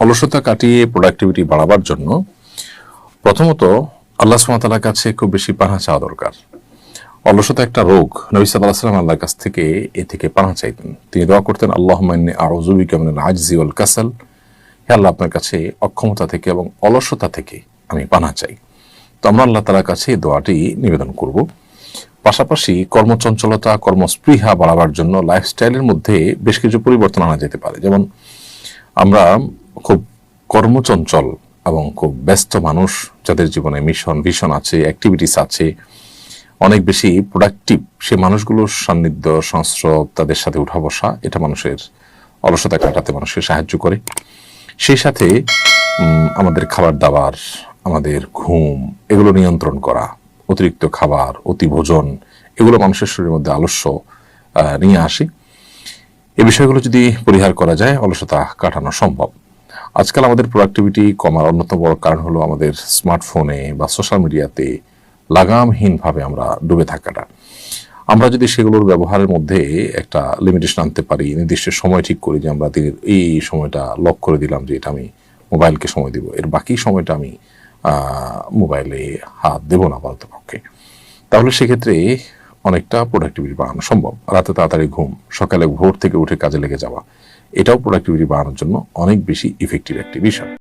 অলসতা কাটিয়ে প্রোডাক্টিভিটি বাড়াবার জন্য প্রথমত আল্লাহ সুমাতালার কাছে খুব বেশি পানা চাওয়া দরকার। অলসতা একটা রোগ। নবী সাল্লাহ আল্লাহর কাছ থেকে এ থেকে পানা চাইতেন। তিনি দোয়া করতেন আল্লাহ মান্নে আরজুবি কেমন ওল কাসাল। হে আল্লাহ, আপনার কাছে অক্ষমতা থেকে এবং অলসতা থেকে আমি পানা চাই। তো আমরা আল্লাহ তালার কাছে এই দোয়াটি নিবেদন করব। পাশাপাশি কর্মচঞ্চলতা, কর্মস্পৃহা বাড়াবার জন্য লাইফস্টাইলের মধ্যে বেশ কিছু পরিবর্তন আনা যেতে পারে। যেমন আমরা খুব কর্মচঞ্চল এবং খুব ব্যস্ত মানুষ যাদের জীবনে মিশন ভিশন আছে অ্যাক্টিভিটিস আছে, অনেক বেশি প্রোডাক্টিভ সে মানুষগুলোর সান্নিধ্য, সংস্রব, তাদের সাথে উঠা বসা, এটা মানুষের অলসতা কাটাতে মানুষকে সাহায্য করে। সেই সাথে আমাদের খাবার দাবার, আমাদের ঘুম, এগুলো নিয়ন্ত্রণ করা, অতিরিক্ত খাবার অতি ভোজন এগুলো মানুষের শরীরের মধ্যে আলস্য নিয়ে আসে। এই বিষয়গুলো যদি পরিহার করা যায়, অলসতা কাটানো সম্ভব। আজকাল আমাদের প্রোডাক্টিভিটি কমার অন্যতম বড় কারণ হলো আমাদের স্মার্টফোনে বা সোশ্যাল মিডিয়াতে লাগামহীনভাবে আমরা ডুবে থাকাটা। আমরা যদি সেগুলোর ব্যবহারের মধ্যে একটা লিমিটেশন আনতে পারি, নির্দিষ্ট সময় ঠিক করি যে আমরা দিনের এই সময়টা লক করে দিলাম যে এটা আমি মোবাইলকে সময় দিব, এর বাকি সময়টা আমি মোবাইলে হাত দেব না পক্ষে তাহলে সেক্ষেত্রে অনেকটা প্রোডাক্টিভিটি বাড়ানো সম্ভব। রাতে তাড়াতাড়ি ঘুম, সকালে ভোর থেকে উঠে কাজে লেগে যাওয়া। এটাও প্রোডাক্টিভিটি বাড়ানোর জন্য অনেক বেশি ইফেক্টিভ একটি বিষয়।